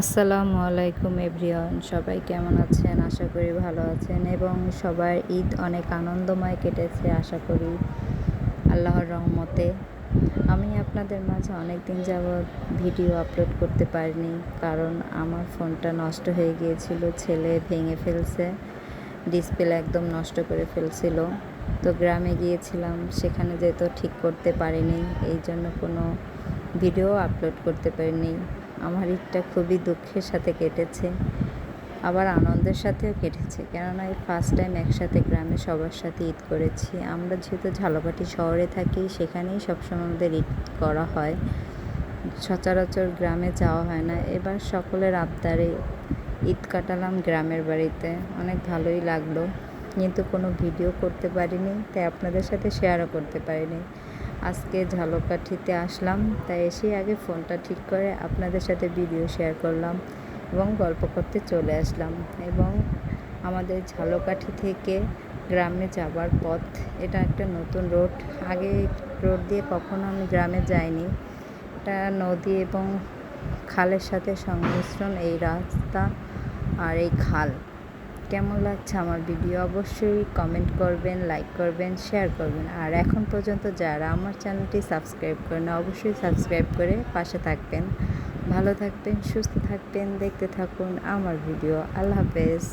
আসসালামু আলাইকুম এভরিওয়ান, সবাই কেমন আছেন? আশা করি ভালো আছেন এবং সবার ঈদ অনেক আনন্দময় কেটেছে, আশা করি আল্লাহর রহমতে। আমি আপনাদের মাঝে অনেক দিন যাবৎ ভিডিও আপলোড করতে পারিনি কারণ আমার ফোনটা নষ্ট হয়ে গিয়েছিল, ছেলে ভেঙে ফেলছে, ডিসপ্লে একদম নষ্ট করে ফেলছিল। তো গ্রামে গিয়েছিলাম, সেখানে যেহেতু ঠিক করতে পারিনি এই জন্য কোনো ভিডিও আপলোড করতে পারিনি। আমার ঈদটা খুবই দুঃখের সাথে কেটেছে, আবার আনন্দের সাথেও কেটেছে। কেননা এই ফার্স্ট টাইম একসাথে গ্রামে সবার সাথে ঈদ করেছি। আমরা যেহেতু ঝালকাঠি শহরে থাকি, সেখানেই সবসময় আমাদের ঈদ করা হয়। সচরাচর গ্রামে যাওয়া হয় না। এবার সকলের আবদারে ঈদ কাটালাম গ্রামের বাড়িতে। অনেক ভালোই লাগল। কিন্তু কোনো ভিডিও করতে পারিনি, তাই আপনাদের সাথে শেয়ারও করতে পারিনি। আজকে ঝালকাঠিতে আসলাম, তাই এসেই আগে ফোনটা ঠিক করে আপনাদের সাথে ভিডিও শেয়ার করলাম এবং গল্প করতে চলে আসলাম। এবং আমাদের ঝালকাঠি থেকে গ্রামে যাবার পথ, এটা একটা নতুন রোড আগে রোড দিয়ে কখনো আমি গ্রামে যাইনি। এটা নদী এবং খালের সাথে সংমিশ্রণ এই রাস্তা আর এই খাল। কেমন লাগছে আমার ভিডিও অবশ্যই কমেন্ট করবেন লাইক করবেন শেয়ার করবেন। আর এখন পর্যন্ত যারা আমার চ্যানেলটি সাবস্ক্রাইব করেন অবশ্যই সাবস্ক্রাইব করে পাশে থাকবেন। ভালো থাকবেন, সুস্থ থাকবেন, দেখতে থাকুন আমার ভিডিও। আল্লাহ হাফেজ।